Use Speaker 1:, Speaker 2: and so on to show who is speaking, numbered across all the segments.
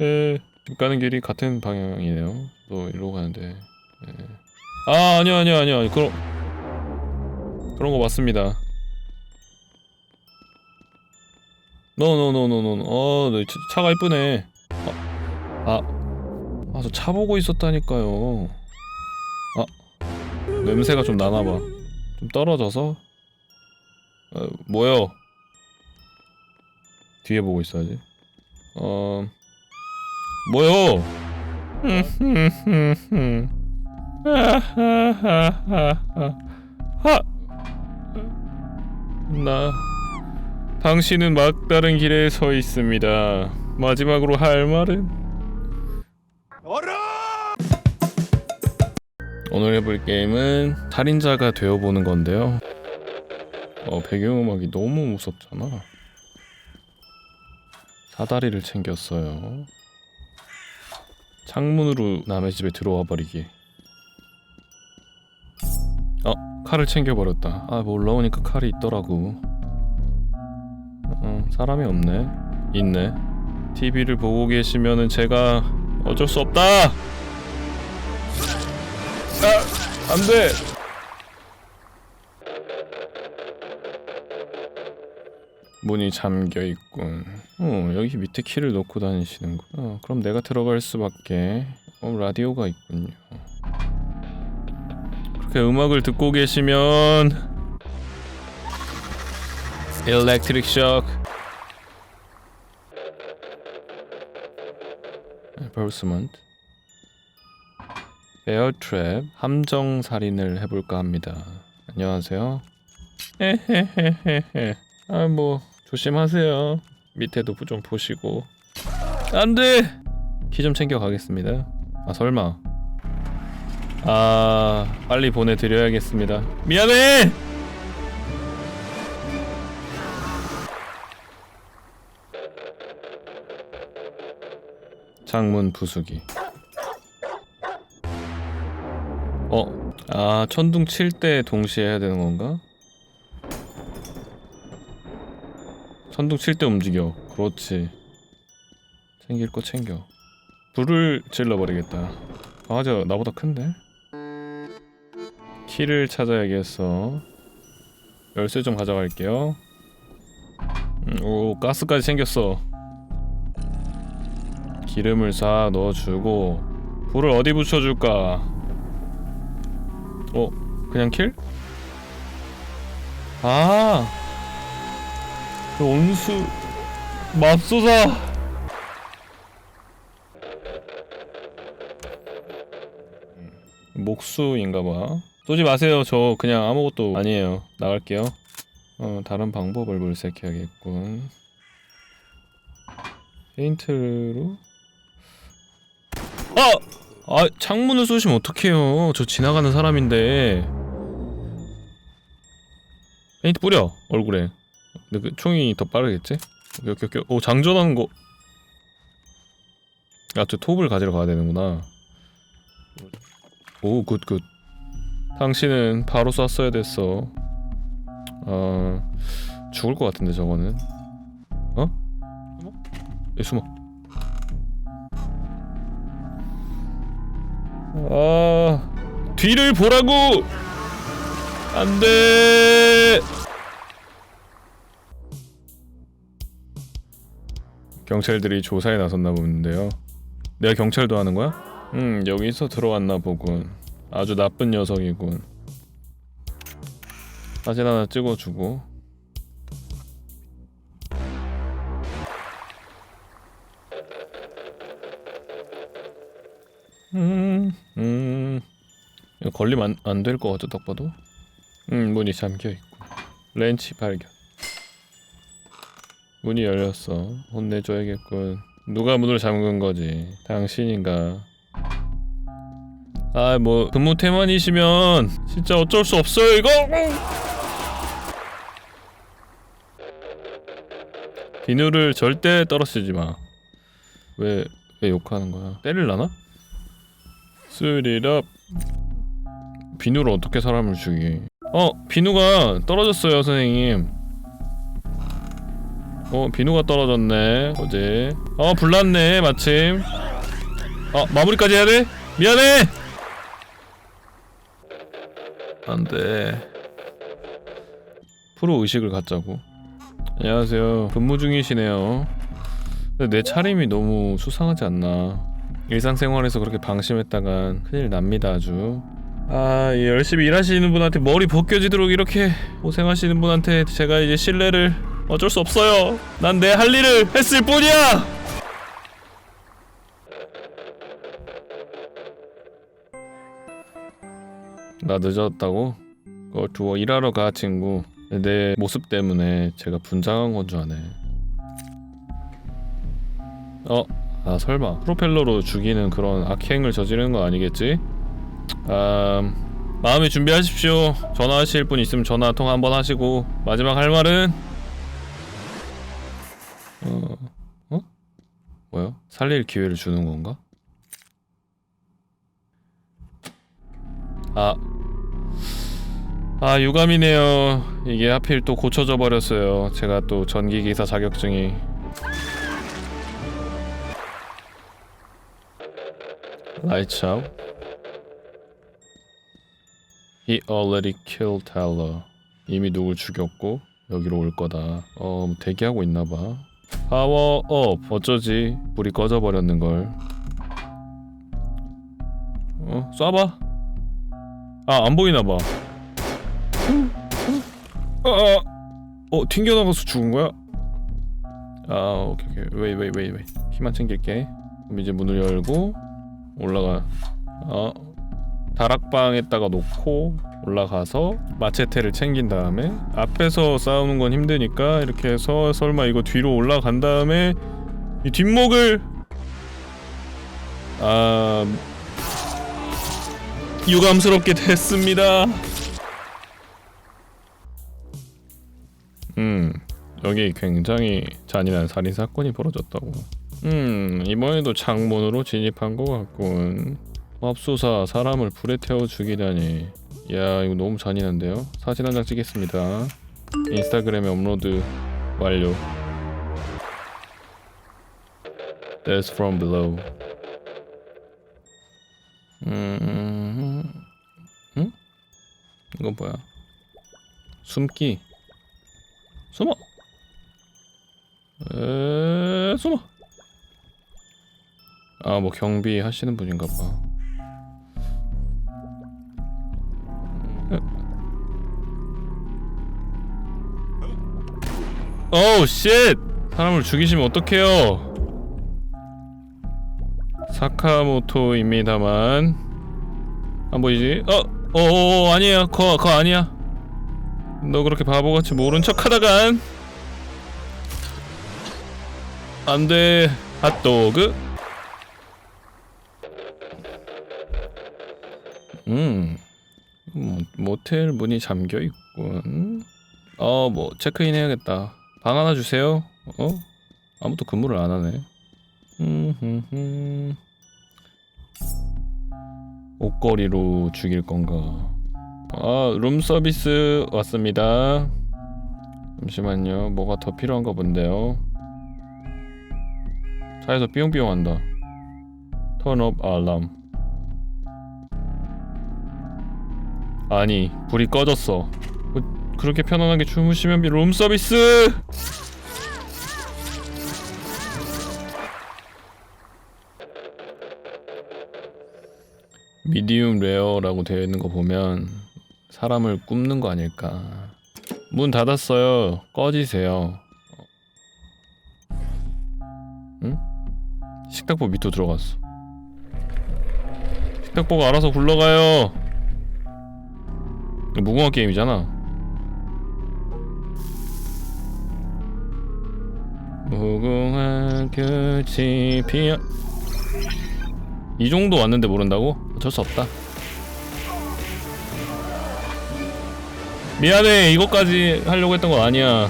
Speaker 1: 에, 집 가는 길이 같은 방향이네요. 또 이리로 가는데. 에. 아 아니요 아니요 아니요 그런 그런 거 맞습니다. 노노노노노. 어, 네, 차- 차가 이쁘네. 아, 아, 아, 저 차 보고 있었다니까요. 아, 냄새가 좀 나나 봐. 좀 떨어져서. 어, 뭐요? 뒤에 보고 있어야지. 어, 뭐요? 하. 나 당신은 막다른 길에 서 있습니다. 마지막으로 할 말은 오늘 해볼 게임은 살인자가 되어보는 건데요. 어 배경음악이 너무 무섭잖아. 사다리를 챙겼어요. 창문으로 남의 집에 들어와 버리기. 어 칼을 챙겨 버렸다. 아 몰라 오니까 칼이 있더라고. 어, 사람이 없네. 있네. TV를 보고 계시면은 제가 어쩔 수 없다. 아, 안 돼. 문이 잠겨 있군. 어, 여기 밑에 키를 놓고 다니시는구나. 어, 그럼 내가 들어갈 수밖에. 어, 라디오가 있군요. 그렇게 음악을 듣고 계시면 Electric Shock Enforcement Bear Trap 함정 살인을 해볼까 합니다. 안녕하세요. 헤헤헤헤헤. 아뭐 조심하세요. 밑에도 좀 보시고. 안 돼. 키 좀 챙겨 가겠습니다. 아 설마. 아 빨리 보내드려야겠습니다. 미안해. 창문 부수기. 어, 아 천둥 칠 때 동시에 해야 되는 건가? 천둥 칠때 움직여. 그렇지. 챙길 거 챙겨. 불을 질러 버리겠다. 강아지가 나보다 큰데? 키를 찾아야겠어. 열쇠 좀 가져갈게요. 음, 오, 가스까지 챙겼어. 기름을 싹 넣어주고 불을 어디 붙여줄까? 어, 그냥 킬? 아, 그 온수 맙소사. 목수인가봐. 쏘지 마세요. 저 그냥 아무것도 아니에요. 나갈게요. 어, 다른 방법을 물색해야겠군. 페인트로? 아! 아, 창문을 쏘시면 어떡해요. 저 지나가는 사람인데. 페인트 뿌려, 얼굴에. 근데 그 총이 더 빠르겠지? 오케이, 오케이. 오, 장전하는 거. 아, 저 톱을 가지러 가야 되는구나. 오, 굿, 굿. 당신은 바로 쐈어야 됐어. 어, 죽을 것 같은데, 저거는. 어? 숨어? 예, 숨어. 아, 뒤를 보라고! 안 돼! 경찰들이 조사에 나섰나 보는데요. 내가 경찰도 하는 거야? 음, 여기서 들어왔나 보군. 아주 나쁜 녀석이군. 사진 하나 찍어주고. 음, 음. 걸리면 안 될 것 같아, 딱 봐도. 음, 문이 잠겨 있고. 렌치 발견. 문이 열렸어. 혼내줘야겠군. 누가 문을 잠근 거지? 당신인가? 아, 뭐 근무 태만이시면 진짜 어쩔 수 없어요, 이거. 비누를 절대 떨어뜨리지 마. 왜, 왜 욕하는 거야? 때릴라나? 스리랍. 비누로 어떻게 사람을 죽이? 어, 비누가 떨어졌어요, 선생님. 어 비누가 떨어졌네 어제. 어 불났네 마침. 어 마무리까지 해야 돼? 미안해! 안돼. 프로 의식을 갖자고. 안녕하세요. 근무 중이시네요. 근데 내 차림이 너무 수상하지 않나. 일상생활에서 그렇게 방심했다간 큰일 납니다 아주. 아, 이 열심히 일하시는 분한테 머리 벗겨지도록 이렇게 고생하시는 분한테 제가 이제 신뢰를 어쩔 수 없어요. 난 내 할 일을 했을 뿐이야. 나 늦었다고? 어, 두어 일하러 가 친구. 내 모습 때문에 제가 분장한 건 줄 아네. 어, 아 설마 프로펠러로 죽이는 그런 악행을 저지르는 거 아니겠지? 아, 마음의 준비하십시오. 전화하실 분 있으면 전화 통화 한번 하시고 마지막 할 말은 살릴 기회를 주는 건가? 아, 아 유감이네요. 이게 하필 또 고쳐져 버렸어요. 제가 또 전기 기사 자격증이 아웃. He already killed Tyler. 이미 누굴 죽였고 여기로 올 거다. 어 대기하고 있나 봐. 파워 업. 어쩌지? 불이 꺼져 버렸는 걸. 어 쏴봐. 아 안 보이나 봐. 어, 어, 어 튕겨 나가서 죽은 거야? 아 오케이 오케이 웨이 웨이 웨이 웨이 키만 챙길게. 그럼 이제 문을 열고 올라가. 어 다락방에다가 놓고 올라가서 마체테를 챙긴 다음에 앞에서 싸우는 건 힘드니까 이렇게 해서 설마 이거 뒤로 올라간 다음에 이 뒷목을 아 유감스럽게 됐습니다. 음 여기 굉장히 잔인한 살인 사건이 벌어졌다고. 음 이번에도 창문으로 진입한 것 같군. 맙소사 사람을 불에 태워 죽이다니. 야 이거 너무 잔인한데요? 사진 한 장 찍겠습니다. 인스타그램에 업로드 완료. That's from below. 음... 응? 이건 뭐야? 숨기. 숨어! 에... 숨어! 아 뭐 경비 하시는 분인가 봐 오우 쉣! 사람을 죽이시면 어떡해요? 사카모토입니다만. 안 보이지? 어! 어어 아니야 그거 그거 아니야. 너 그렇게 바보같이 모른 척하다간. 안돼. 핫도그. 음 모, 모텔 문이 잠겨 있군. 어뭐 체크인 해야겠다 방 하나 주세요. 어? 아무도 근무를 안 하네. 옷걸이로 죽일 건가? 아, 룸 서비스 왔습니다. 잠시만요. 뭐가 더 필요한가 본데요. 차에서 삐용삐용 한다. 턴업 알람. 아니, 불이 꺼졌어. 뭐, 그렇게 편안하게 주무시면 룸 서비스. 미디움 레어라고 되어 있는 거 보면 사람을 굽는 거 아닐까. 문 닫았어요. 꺼지세요. 응? 식탁보 밑으로 들어갔어. 식탁보가 알아서 굴러가요. 무궁화 게임이잖아. 무궁화 끝이 피어. 이 정도 왔는데 모른다고? 어쩔 수 없다. 미안해 이것까지 하려고 했던 거 아니야.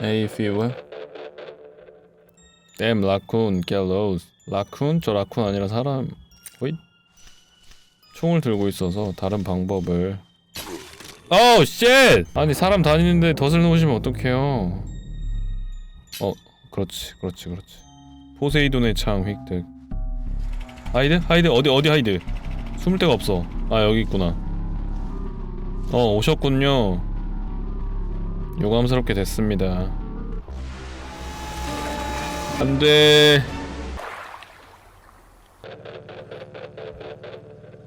Speaker 1: 에이 fuel Damn 라쿤 lost. 라쿤? 저 라쿤 아니라 사람. 호잇 총을 들고 있어서 다른 방법을 어우 쉣! 아니 사람 다니는데 덫을 놓으시면 어떡해요 어 그렇지 그렇지 그렇지 포세이돈의 창 획득 하이드? 하이드? 어디 어디 하이드? 숨을 데가 없어 아 여기 있구나 어 오셨군요 요감스럽게 됐습니다 안돼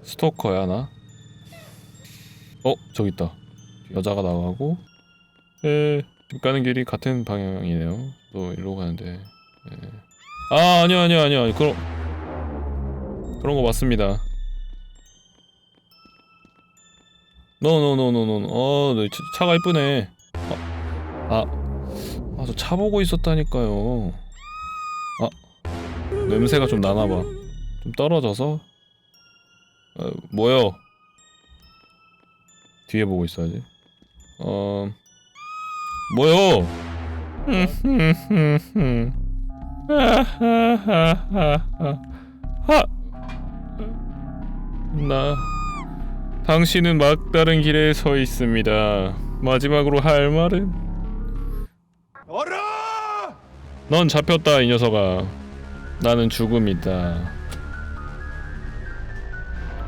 Speaker 1: 스토커야 나? 어? 저기 있다. 여자가 나가고 에집 가는 길이 같은 방향이네요. 또 일로 가는데 예. 아 아니요 아니요 아니요. 그런 그런 거 맞습니다. 노노노노노 어 네, 차- 차가 이쁘네. 아아 저 차 보고 있었다니까요. 아 냄새가 좀 나나봐. 좀 떨어져서? 어, 뭐요 뒤에 보고 있어야지. 어 뭐요? 하. 나 당신은 막다른 길에 서 있습니다. 마지막으로 할 말은
Speaker 2: 어라!
Speaker 1: 넌 잡혔다 이 녀석아. 나는 죽음이다.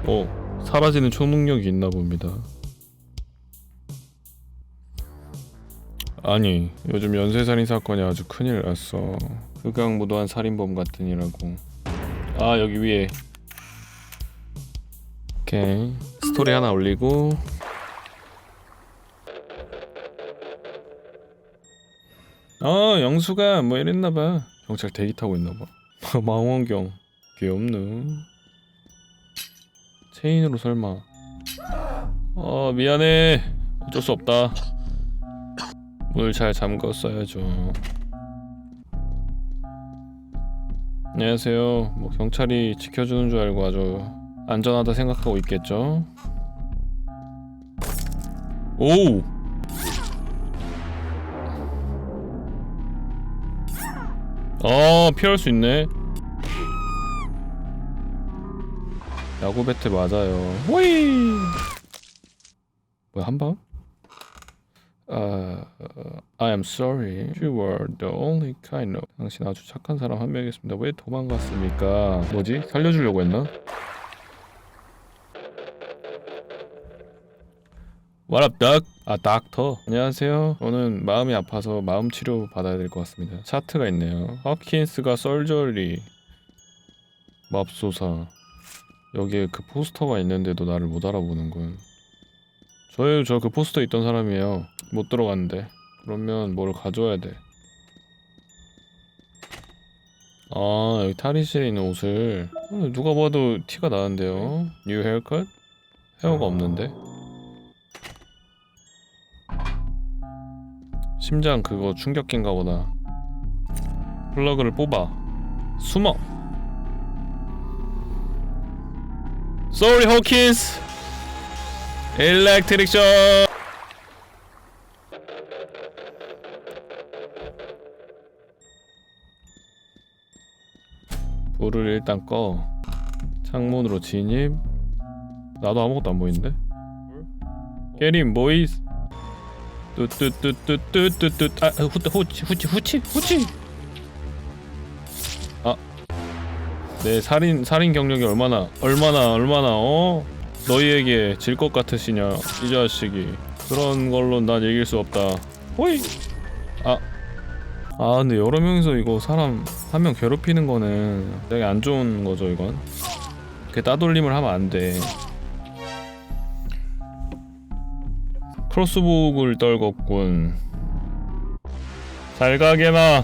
Speaker 1: 어 사라지는 초능력이 있나 봅니다. 아니 요즘 연쇄살인 사건이 아주 큰일 났어. 극악무도한 살인범 같으니라고. 아 여기 위에. 오케이. 스토리 하나 올리고. 어 영수가 뭐 이랬나봐. 경찰 대기 타고 있나봐. 망원경. 귀엽누. 체인으로 설마. 어 미안해. 어쩔 수 없다 물잘 잠궜어야죠. 안녕하세요. 뭐 경찰이 지켜주는 줄 알고 아주 안전하다 생각하고 있겠죠. 오. 어 피할 수 있네. 야구 배트 맞아요. 호이. 뭐야 한 방? 아, I am sorry. You were the only kind of. 당신 아주 착한 사람 한 명이었습니다. 왜 도망갔습니까? 뭐지? 살려주려고 했나? What? 아, 닥터. 안녕하세요. 저는 마음이 아파서 마음 치료 받아야 될 것 같습니다. 차트가 있네요. 허킨스가 썰저리. 맙소사. 여기에 그 포스터가 있는데도 나를 못 알아보는군. 저요, 저 그 포스터 있던 사람이에요. 못 들어갔는데. 그러면 뭘 가져와야 돼. 아, 여기 탈의실에 있는 옷을 어, 누가 봐도 티가 나는데요. 뉴 헤어컷? 헤어가 없는데. 심장 그거 충격기인가 보다. 플러그를 뽑아. 숨어. Sorry, Hawkins. 일렉 일단 꺼. 창문으로 진입. 나도 아무것도 안 보이는데. 게림 보이스. 뚜뚜뚜뚜뚜뚜뚜. 아 후치 후치 후치 후치 후치. 아. 내 살인 살인 경력이 얼마나 얼마나 얼마나 어 너희에게 질 것 같으시냐 이 자식이 그런 걸로 난 이길 수 없다. 호이. 아. 아 근데 여러 명이서 이거 사람 한 명 괴롭히는 거는 되게 안 좋은 거죠 이건? 이렇게 따돌림을 하면 안돼. 크로스복을 떨궜군. 잘 가게나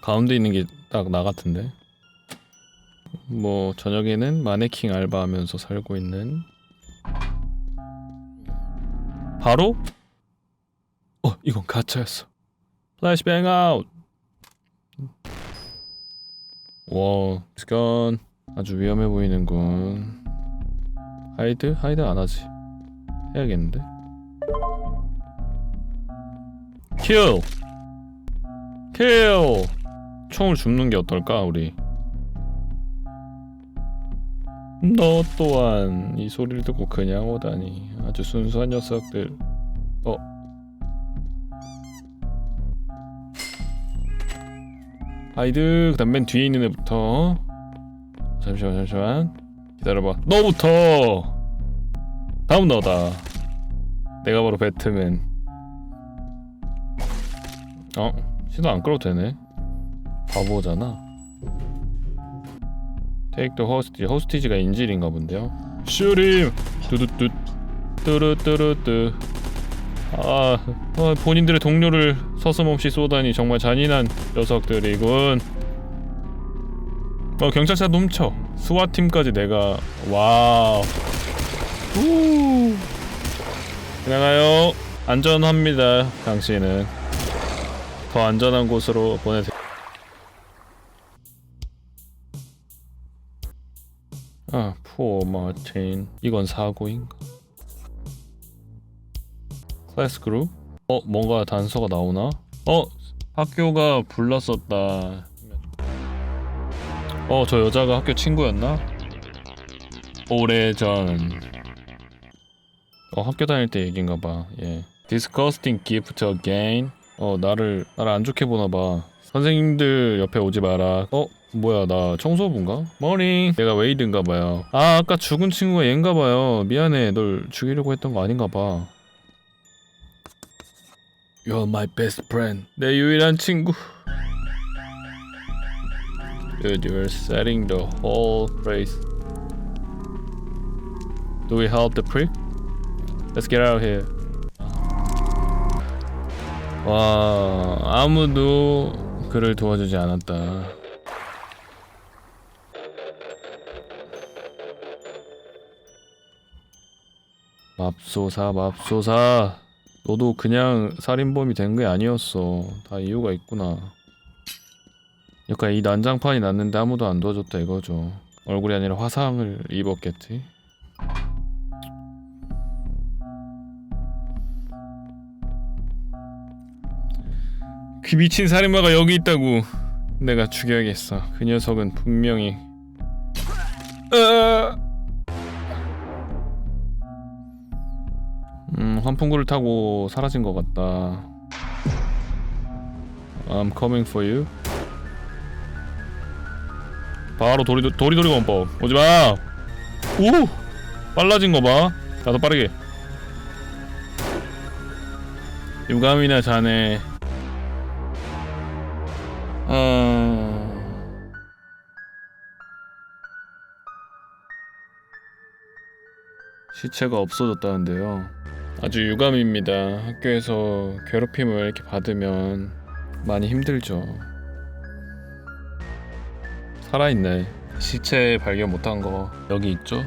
Speaker 1: 가운데 있는 게 딱 나 같은데 뭐 저녁에는 마네킹 알바하면서 살고 있는 바로 어 이건 가짜였어. 플래시뱅 아웃 와 스건 아주 위험해 보이는군. 하이드? 하이드 안 하지. 해야겠는데? 킬! 킬! 총을 줍는 게 어떨까 우리 너 또한 이 소리를 듣고 그냥 오다니. 아주 순수한 녀석들. 어? 하이드 그다음 맨 뒤에 있는 애부터. 잠시만 잠시만. 기다려봐. 너부터! 다음 너다. 내가 바로 배트맨. 어? 시도 안 끌어도 되네. 바보잖아 테이크 더 호스티지 호스티지가 인질인가 본데요. 슈림! 뚜두뚜 뚜루뚜루뚜. 아 어, 본인들의 동료를 서슴없이 쏘다니 정말 잔인한 녀석들이군. 어 경찰차 넘쳐 스와팀까지 내가 와우. 우 지나가요. 안전합니다 당신은. 더 안전한 곳으로 보내세요 아포 마틴. 이건 사고인가? 클래스 그룹? 어 뭔가 단서가 나오나? 어 학교가 불렀었다. 어 저 여자가 학교 친구였나? 오래전. 어 학교 다닐 때 얘긴가 봐. 예. Disgusting gift again. 어 나를 나를 안 좋게 보나 봐. 선생님들 옆에 오지 마라. 어 뭐야 나 청소부인가? 머닝 내가 웨이드인가 봐요 아 아까 죽은 친구가 얘인가 봐요 미안해 널 죽이려고 했던 거 아닌가 봐 You're my best friend 내 유일한 친구 Dude, you're setting the whole place Do we help the prick? Let's get out of here. 와, 아무도 그를 도와주지 않았다. 맙소사, 맙소사. 너도 그냥 살인범이 된 게 아니었어. 다 이유가 있구나. 그러니까 이 난장판이 났는데 아무도 안 도와줬다 이거죠. 얼굴이 아니라 화상을 입었겠지. 그 미친 살인마가 여기 있다고 내가 죽여야겠어 그 녀석은 분명히 으아! 음 환풍구를 타고 사라진 것 같다. I'm coming for you. 바로 도리도, 도리도리 권법. 오지 마! 오 빨라진 거 봐. 나도 빠르게. 유감이나 자네. 아... 시체가 없어졌다는데요. 아주 유감입니다. 학교에서 괴롭힘을 이렇게 받으면 많이 힘들죠. 살아있네. 시체 발견 못한 거 여기 있죠?